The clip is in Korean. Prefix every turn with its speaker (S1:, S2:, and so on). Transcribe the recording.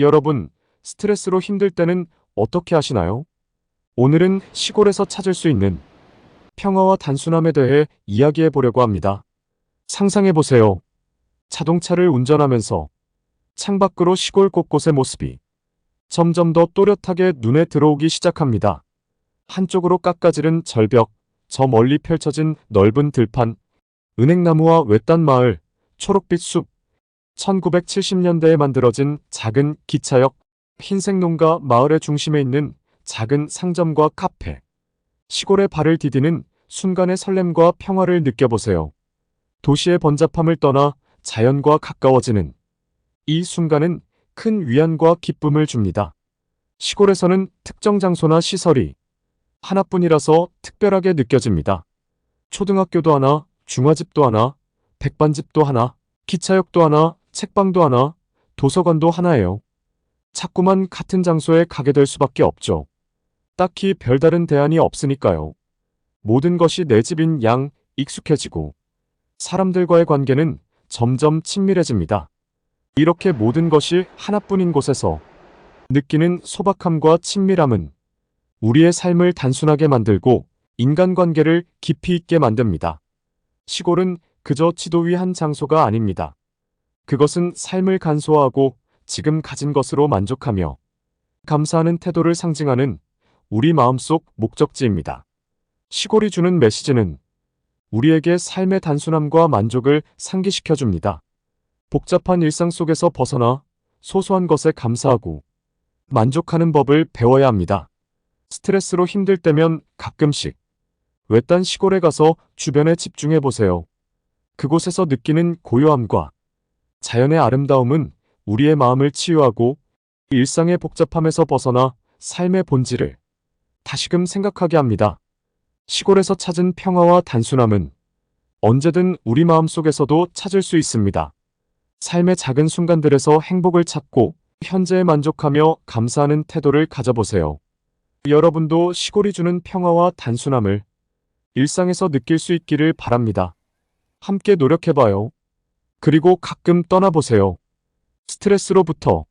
S1: 여러분, 스트레스로 힘들 때는 어떻게 하시나요? 오늘은 시골에서 찾을 수 있는 평화와 단순함에 대해 이야기해 보려고 합니다. 상상해 보세요. 자동차를 운전하면서 창밖으로 시골 곳곳의 모습이 점점 더 또렷하게 눈에 들어오기 시작합니다. 한쪽으로 깎아지른 절벽, 저 멀리 펼쳐진 넓은 들판, 은행나무와 외딴 마을, 초록빛 숲, 1970년대에 만들어진 작은 기차역, 흰색 농가 마을의 중심에 있는 작은 상점과 카페, 시골의 발을 디디는 순간의 설렘과 평화를 느껴보세요. 도시의 번잡함을 떠나 자연과 가까워지는 이 순간은 큰 위안과 기쁨을 줍니다. 시골에서는 특정 장소나 시설이 하나뿐이라서 특별하게 느껴집니다. 초등학교도 하나, 중화집도 하나, 백반집도 하나, 기차역도 하나, 책방도 하나, 도서관도 하나예요. 자꾸만 같은 장소에 가게 될 수밖에 없죠. 딱히 별다른 대안이 없으니까요. 모든 것이 내 집인 양 익숙해지고 사람들과의 관계는 점점 친밀해집니다. 이렇게 모든 것이 하나뿐인 곳에서 느끼는 소박함과 친밀함은 우리의 삶을 단순하게 만들고 인간관계를 깊이 있게 만듭니다. 시골은 그저 지도 위 한 장소가 아닙니다. 그것은 삶을 간소화하고 지금 가진 것으로 만족하며 감사하는 태도를 상징하는 우리 마음속 목적지입니다. 시골이 주는 메시지는 우리에게 삶의 단순함과 만족을 상기시켜 줍니다. 복잡한 일상 속에서 벗어나 소소한 것에 감사하고 만족하는 법을 배워야 합니다. 스트레스로 힘들 때면 가끔씩 외딴 시골에 가서 주변에 집중해 보세요. 그곳에서 느끼는 고요함과 자연의 아름다움은 우리의 마음을 치유하고 일상의 복잡함에서 벗어나 삶의 본질을 다시금 생각하게 합니다. 시골에서 찾은 평화와 단순함은 언제든 우리 마음 속에서도 찾을 수 있습니다. 삶의 작은 순간들에서 행복을 찾고 현재에 만족하며 감사하는 태도를 가져보세요. 여러분도 시골이 주는 평화와 단순함을 일상에서 느낄 수 있기를 바랍니다. 함께 노력해봐요. 그리고 가끔 떠나보세요. 스트레스로부터